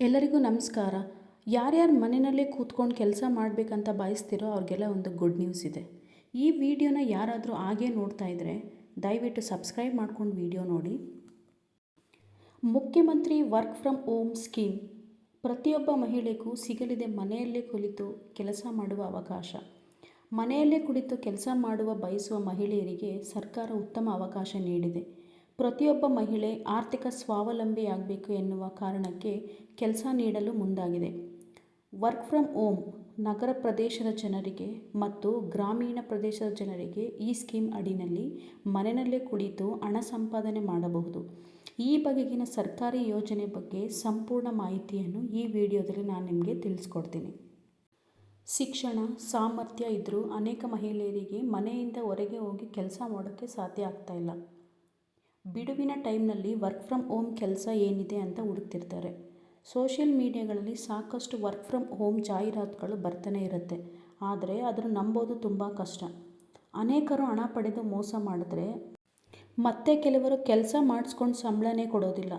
ಎಲ್ಲರಿಗೂ ನಮಸ್ಕಾರ. ಯಾರ್ಯಾರು ಮನೆಯಲ್ಲೇ ಕೂತ್ಕೊಂಡು ಕೆಲಸ ಮಾಡಬೇಕಂತ ಬಯಸ್ತಿರೋ ಅವ್ರಿಗೆಲ್ಲ ಒಂದು ಗುಡ್ ನ್ಯೂಸ್ ಇದೆ. ಈ ವಿಡಿಯೋನ ಯಾರಾದರೂ ಹಾಗೇ ನೋಡ್ತಾ ಇದ್ದರೆ ದಯವಿಟ್ಟು ಸಬ್ಸ್ಕ್ರೈಬ್ ಮಾಡ್ಕೊಂಡು ವಿಡಿಯೋ ನೋಡಿ. ಮುಖ್ಯಮಂತ್ರಿ ವರ್ಕ್ ಫ್ರಮ್ ಹೋಮ್ ಸ್ಕೀಮ್. ಪ್ರತಿಯೊಬ್ಬ ಮಹಿಳೆಗೂ ಸಿಗಲಿದೆ ಮನೆಯಲ್ಲೇ ಕುಳಿತು ಕೆಲಸ ಮಾಡುವ ಅವಕಾಶ. ಮನೆಯಲ್ಲೇ ಕುಳಿತು ಕೆಲಸ ಮಾಡುವ ಬಯಸುವ ಮಹಿಳೆಯರಿಗೆ ಸರ್ಕಾರ ಉತ್ತಮ ಅವಕಾಶ ನೀಡಿದೆ. ಪ್ರತಿಯೊಬ್ಬ ಮಹಿಳೆ ಆರ್ಥಿಕ ಸ್ವಾವಲಂಬಿಯಾಗಬೇಕು ಎನ್ನುವ ಕಾರಣಕ್ಕೆ ಕೆಲಸ ನೀಡಲು ಮುಂದಾಗಿದೆ. ವರ್ಕ್ ಫ್ರಮ್ ಹೋಮ್, ನಗರ ಪ್ರದೇಶದ ಜನರಿಗೆ ಮತ್ತು ಗ್ರಾಮೀಣ ಪ್ರದೇಶದ ಜನರಿಗೆ ಈ ಸ್ಕೀಮ್ ಅಡಿನಲ್ಲಿ ಮನೆಯಲ್ಲೇ ಕುಳಿತು ಹಣ ಸಂಪಾದನೆ ಮಾಡಬಹುದು. ಈ ಬಗೆಗಿನ ಸರ್ಕಾರಿ ಯೋಜನೆ ಬಗ್ಗೆ ಸಂಪೂರ್ಣ ಮಾಹಿತಿಯನ್ನು ಈ ವಿಡಿಯೋದಲ್ಲಿ ನಾನು ನಿಮಗೆ ತಿಳಿಸ್ಕೊಡ್ತೀನಿ. ಶಿಕ್ಷಣ, ಸಾಮರ್ಥ್ಯ ಇದ್ದರೂ ಅನೇಕ ಮಹಿಳೆಯರಿಗೆ ಮನೆಯಿಂದ ಹೊರಗೆ ಹೋಗಿ ಕೆಲಸ ಮಾಡೋಕ್ಕೆ ಸಾಧ್ಯ ಆಗ್ತಾಯಿಲ್ಲ ಬಿಡುವಿನ ಟೈಮ್ನಲ್ಲಿ ವರ್ಕ್ ಫ್ರಮ್ ಹೋಮ್ ಕೆಲಸ ಏನಿದೆ ಅಂತ ಹುಡುಕ್ತಿರ್ತಾರೆ. ಸೋಷಿಯಲ್ ಮೀಡಿಯಾಗಳಲ್ಲಿ ಸಾಕಷ್ಟು ವರ್ಕ್ ಫ್ರಮ್ ಹೋಮ್ ಜಾಹೀರಾತುಗಳು ಬರ್ತಾನೆ ಇರುತ್ತೆ. ಆದರೆ ಅದನ್ನು ನಂಬೋದು ತುಂಬ ಕಷ್ಟ. ಅನೇಕರು ಹಣ ಪಡೆದು ಮೋಸ ಮಾಡಿದ್ರೆ ಮತ್ತೆ ಕೆಲವರು ಕೆಲಸ ಮಾಡಿಸ್ಕೊಂಡು ಸಂಬಳನೇ ಕೊಡೋದಿಲ್ಲ.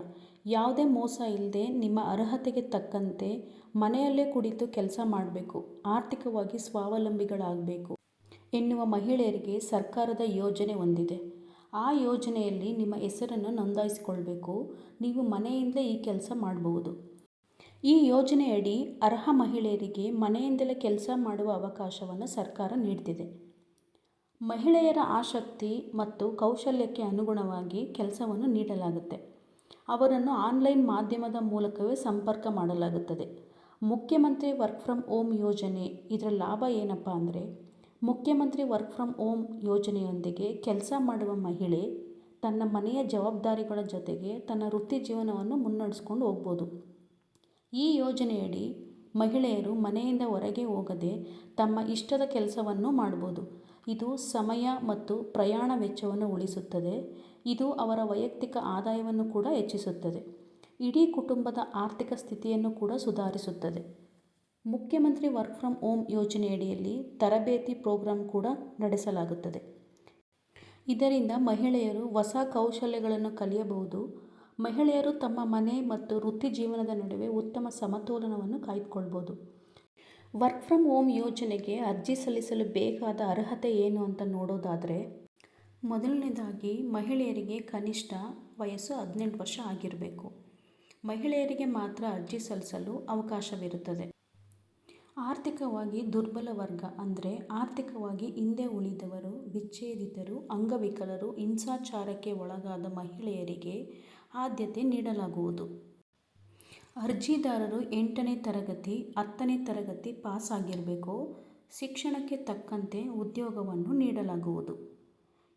ಯಾವುದೇ ಮೋಸ ಇಲ್ಲದೆ ನಿಮ್ಮ ಅರ್ಹತೆಗೆ ತಕ್ಕಂತೆ ಮನೆಯಲ್ಲೇ ಕುಳಿತು ಕೆಲಸ ಮಾಡಬೇಕು. ಆರ್ಥಿಕವಾಗಿ ಸ್ವಾವಲಂಬಿಗಳಾಗಬೇಕು. ಎನ್ನುವ ಮಹಿಳೆಯರಿಗೆ ಸರ್ಕಾರದ ಯೋಜನೆ ಹೊಂದಿದೆ ಆ ಯೋಜನೆಯಲ್ಲಿ ನಿಮ್ಮ ಹೆಸರನ್ನು ನೋಂದಾಯಿಸಿಕೊಳ್ಬೇಕು. ನೀವು ಮನೆಯಿಂದಲೇ ಈ ಕೆಲಸ ಮಾಡಬಹುದು ಈ ಯೋಜನೆಯಡಿ ಅರ್ಹ ಮಹಿಳೆಯರಿಗೆ ಮನೆಯಿಂದಲೇ ಕೆಲಸ ಮಾಡುವ ಅವಕಾಶವನ್ನು ಸರ್ಕಾರ ನೀಡ್ತಿದೆ. ಮಹಿಳೆಯರ ಆಸಕ್ತಿ ಮತ್ತು ಕೌಶಲ್ಯಕ್ಕೆ ಅನುಗುಣವಾಗಿ ಕೆಲಸವನ್ನು ನೀಡಲಾಗುತ್ತೆ. ಅವರನ್ನು ಆನ್ಲೈನ್ ಮಾಧ್ಯಮದ ಮೂಲಕವೇ ಸಂಪರ್ಕ ಮಾಡಲಾಗುತ್ತದೆ. ಮುಖ್ಯಮಂತ್ರಿ ವರ್ಕ್ ಫ್ರಮ್ ಹೋಮ್ ಯೋಜನೆ ಇದರ ಲಾಭ ಏನಪ್ಪ ಅಂದರೆ ಮುಖ್ಯಮಂತ್ರಿ ವರ್ಕ್ ಫ್ರಮ್ ಹೋಮ್ ಯೋಜನೆಯೊಂದಿಗೆ ಕೆಲಸ ಮಾಡುವ ಮಹಿಳೆ ತನ್ನ ಮನೆಯ ಜವಾಬ್ದಾರಿಗಳ ಜೊತೆಗೆ ತನ್ನ ವೃತ್ತಿ ಜೀವನವನ್ನು ಮುನ್ನಡೆಸ್ಕೊಂಡು ಹೋಗ್ಬೋದು. ಈ ಯೋಜನೆಯಡಿ ಮಹಿಳೆಯರು ಮನೆಯಿಂದ ಹೊರಗೆ ಹೋಗದೆ ತಮ್ಮ ಇಷ್ಟದ ಕೆಲಸವನ್ನು ಮಾಡ್ಬೋದು. ಇದು ಸಮಯ ಮತ್ತು ಪ್ರಯಾಣ ವೆಚ್ಚವನ್ನು ಉಳಿಸುತ್ತದೆ. ಇದು ಅವರ ವೈಯಕ್ತಿಕ ಆದಾಯವನ್ನು ಕೂಡ ಹೆಚ್ಚಿಸುತ್ತದೆ. ಇಡೀ ಕುಟುಂಬದ ಆರ್ಥಿಕ ಸ್ಥಿತಿಯನ್ನು ಕೂಡ ಸುಧಾರಿಸುತ್ತದೆ. ಮುಖ್ಯಮಂತ್ರಿ ವರ್ಕ್ ಫ್ರಮ್ ಹೋಮ್ ಯೋಜನೆಯಡಿಯಲ್ಲಿ ತರಬೇತಿ ಪ್ರೋಗ್ರಾಂ ಕೂಡ ನಡೆಸಲಾಗುತ್ತದೆ. ಇದರಿಂದ ಮಹಿಳೆಯರು ಹೊಸ ಕೌಶಲ್ಯಗಳನ್ನು ಕಲಿಯಬಹುದು. ಮಹಿಳೆಯರು ತಮ್ಮ ಮನೆ ಮತ್ತು ವೃತ್ತಿ ಜೀವನದ ನಡುವೆ ಉತ್ತಮ ಸಮತೋಲನವನ್ನು ಕಾಯ್ದುಕೊಳ್ಬೋದು ವರ್ಕ್ ಫ್ರಮ್ ಹೋಮ್ ಯೋಜನೆಗೆ ಅರ್ಜಿ ಸಲ್ಲಿಸಲು ಬೇಕಾದ ಅರ್ಹತೆ ಏನು ಅಂತ ನೋಡೋದಾದರೆ, ಮೊದಲನೇದಾಗಿ ಮಹಿಳೆಯರಿಗೆ ಕನಿಷ್ಠ ವಯಸ್ಸು ಹದಿನೆಂಟು ವರ್ಷ ಆಗಿರಬೇಕು. ಮಹಿಳೆಯರಿಗೆ ಮಾತ್ರ ಅರ್ಜಿ ಸಲ್ಲಿಸಲು ಅವಕಾಶವಿರುತ್ತದೆ. ಆರ್ಥಿಕವಾಗಿ ದುರ್ಬಲ ವರ್ಗ ಅಂದರೆ ಆರ್ಥಿಕವಾಗಿ ಹಿಂದೆ ಉಳಿದವರು, ವಿಚ್ಛೇದಿತರು, ಅಂಗವಿಕಲರು, ಹಿಂಸಾಚಾರಕ್ಕೆ ಒಳಗಾದ ಮಹಿಳೆಯರಿಗೆ ಆದ್ಯತೆ ನೀಡಲಾಗುವುದು. ಅರ್ಜಿದಾರರು ಎಂಟನೇ ತರಗತಿ, ಹತ್ತನೇ ತರಗತಿ ಪಾಸ್ ಆಗಿರಬೇಕು. ಶಿಕ್ಷಣಕ್ಕೆ ತಕ್ಕಂತೆ ಉದ್ಯೋಗವನ್ನು ನೀಡಲಾಗುವುದು.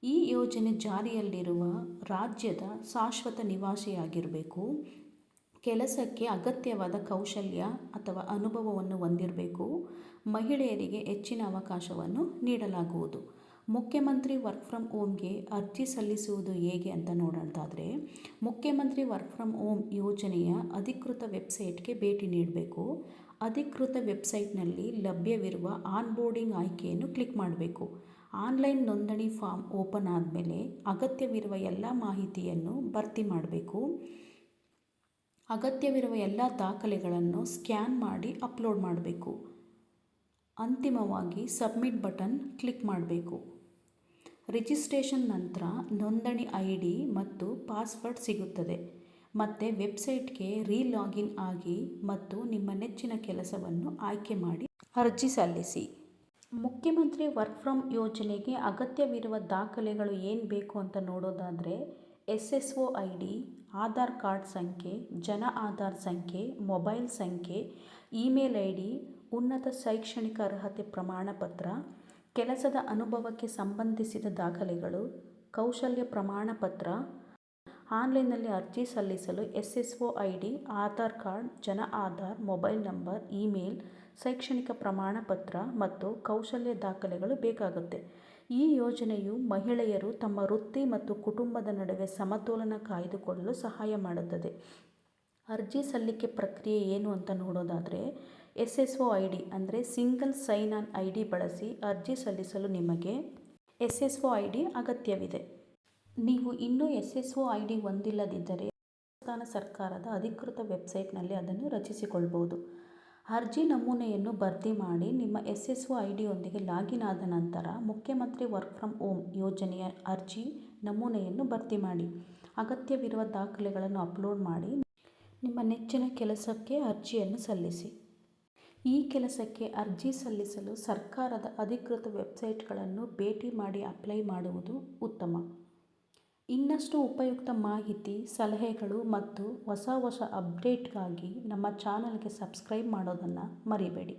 ಈ ಯೋಜನೆ ಜಾರಿಯಲ್ಲಿರುವ ರಾಜ್ಯದ ಶಾಶ್ವತ ನಿವಾಸಿಯಾಗಿರಬೇಕು. ಕೆಲಸಕ್ಕೆ ಅಗತ್ಯವಾದ ಕೌಶಲ್ಯ ಅಥವಾ ಅನುಭವವನ್ನು ಹೊಂದಿರಬೇಕು. ಮಹಿಳೆಯರಿಗೆ ಹೆಚ್ಚಿನ ಅವಕಾಶವನ್ನು ನೀಡಲಾಗುವುದು. ಮುಖ್ಯಮಂತ್ರಿ ವರ್ಕ್ ಫ್ರಮ್ ಹೋಮ್ಗೆ ಅರ್ಜಿ ಸಲ್ಲಿಸುವುದು ಹೇಗೆ ಅಂತ ನೋಡೋದಾದರೆ, ಮುಖ್ಯಮಂತ್ರಿ ವರ್ಕ್ ಫ್ರಮ್ ಹೋಮ್ ಯೋಜನೆಯ ಅಧಿಕೃತ ವೆಬ್ಸೈಟ್ಗೆ ಭೇಟಿ ನೀಡಬೇಕು. ಅಧಿಕೃತ ವೆಬ್ಸೈಟ್ನಲ್ಲಿ ಲಭ್ಯವಿರುವ ಆನ್ಬೋರ್ಡಿಂಗ್ ಆಯ್ಕೆಯನ್ನು ಕ್ಲಿಕ್ ಮಾಡಬೇಕು. ಆನ್ಲೈನ್ ನೋಂದಣಿ ಫಾರ್ಮ್ ಓಪನ್ ಆದಮೇಲೆ ಅಗತ್ಯವಿರುವ ಎಲ್ಲ ಮಾಹಿತಿಯನ್ನು ಭರ್ತಿ ಮಾಡಬೇಕು. ಅಗತ್ಯವಿರುವ ಎಲ್ಲ ದಾಖಲೆಗಳನ್ನು ಸ್ಕ್ಯಾನ್ ಮಾಡಿ ಅಪ್ಲೋಡ್ ಮಾಡಬೇಕು. ಅಂತಿಮವಾಗಿ ಸಬ್ಮಿಟ್ ಬಟನ್ ಕ್ಲಿಕ್ ಮಾಡಬೇಕು. ರಿಜಿಸ್ಟ್ರೇಷನ್ ನಂತರ ನೋಂದಣಿ ಐ ಡಿ ಮತ್ತು ಪಾಸ್ವರ್ಡ್ ಸಿಗುತ್ತದೆ. ಮತ್ತು ವೆಬ್ಸೈಟ್ಗೆ ರೀಲಾಗಿನ್ ಆಗಿ ಮತ್ತು ನಿಮ್ಮ ನೆಚ್ಚಿನ ಕೆಲಸವನ್ನು ಆಯ್ಕೆ ಮಾಡಿ ಅರ್ಜಿ ಸಲ್ಲಿಸಿ. ಮುಖ್ಯಮಂತ್ರಿ ವರ್ಕ್ ಫ್ರಮ್ ಯೋಜನೆಗೆ ಅಗತ್ಯವಿರುವ ದಾಖಲೆಗಳು ಏನು ಬೇಕು ಅಂತ ನೋಡೋದಾದರೆ S S O I D Aadhaar card ಸಂಖ್ಯೆ, ಜನ ಆಧಾರ್ ಸಂಖ್ಯೆ, ಮೊಬೈಲ್ ಸಂಖ್ಯೆ, ಇಮೇಲ್ ಐ ಡಿ ಉನ್ನತ ಶೈಕ್ಷಣಿಕ ಅರ್ಹತೆ ಪ್ರಮಾಣಪತ್ರ, ಕೆಲಸದ ಅನುಭವಕ್ಕೆ ಸಂಬಂಧಿಸಿದ ದಾಖಲೆಗಳು, ಕೌಶಲ್ಯ ಪ್ರಮಾಣಪತ್ರ, ಆನ್ಲೈನ್ನಲ್ಲಿ ಅರ್ಜಿ ಸಲ್ಲಿಸಲು S S O I D Aadhaar card, Jan Aadhaar, mobile number, email, ಶೈಕ್ಷಣಿಕ ಪ್ರಮಾಣಪತ್ರ ಮತ್ತು ಕೌಶಲ್ಯ ದಾಖಲೆಗಳು ಬೇಕಾಗುತ್ತೆ. ಈ ಯೋಜನೆಯು ಮಹಿಳೆಯರು ತಮ್ಮ ವೃತ್ತಿ ಮತ್ತು ಕುಟುಂಬದ ನಡುವೆ ಸಮತೋಲನ ಕಾಯ್ದುಕೊಳ್ಳಲು ಸಹಾಯ ಮಾಡುತ್ತದೆ. ಅರ್ಜಿ ಸಲ್ಲಿಕೆ ಪ್ರಕ್ರಿಯೆ ಏನು ಅಂತ ನೋಡೋದಾದರೆ S S O I D ಅಂದರೆ single sign on I D ಬಳಸಿ ಅರ್ಜಿ ಸಲ್ಲಿಸಲು ನಿಮಗೆ S S O I D ಅಗತ್ಯವಿದೆ. ನೀವು ಇನ್ನೂ S S O I D ಹೊಂದಿಲ್ಲದಿದ್ದರೆ, ರಾಜಸ್ಥಾನ ಸರ್ಕಾರದ ಅಧಿಕೃತ ವೆಬ್ಸೈಟ್ನಲ್ಲಿ ಅದನ್ನು ರಚಿಸಿಕೊಳ್ಬೋದು ಅರ್ಜಿ ನಮೂನೆಯನ್ನು ಭರ್ತಿ ಮಾಡಿ ನಿಮ್ಮ ಎಸ್ ಎಸ್ ಒ ಐ ಡಿಯೊಂದಿಗೆ ಲಾಗಿನ್ ಆದ ನಂತರ ಮುಖ್ಯಮಂತ್ರಿ ವರ್ಕ್ ಫ್ರಮ್ ಹೋಮ್ ಯೋಜನೆಯ ಅರ್ಜಿ ನಮೂನೆಯನ್ನು ಭರ್ತಿ ಮಾಡಿ. ಅಗತ್ಯವಿರುವ ದಾಖಲೆಗಳನ್ನು ಅಪ್ಲೋಡ್ ಮಾಡಿ ನಿಮ್ಮ ನೆಚ್ಚಿನ ಕೆಲಸಕ್ಕೆ ಅರ್ಜಿಯನ್ನು ಸಲ್ಲಿಸಿ. ಈ ಕೆಲಸಕ್ಕೆ ಅರ್ಜಿ ಸಲ್ಲಿಸಲು ಸರ್ಕಾರದ ಅಧಿಕೃತ ವೆಬ್ಸೈಟ್ಗಳನ್ನು ಭೇಟಿ ಮಾಡಿ ಅಪ್ಲೈ ಮಾಡುವುದು ಉತ್ತಮ. ಇನ್ನಷ್ಟು ಉಪಯುಕ್ತ ಮಾಹಿತಿ ಸಲಹೆಗಳು ಮತ್ತು ಹೊಸ ಹೊಸ ಅಪ್ಡೇಟ್ಗಾಗಿ ನಮ್ಮ ಚಾನಲ್ಗೆ ಸಬ್ಸ್ಕ್ರೈಬ್ ಮಾಡೋದನ್ನು ಮರಿಬೇಡಿ.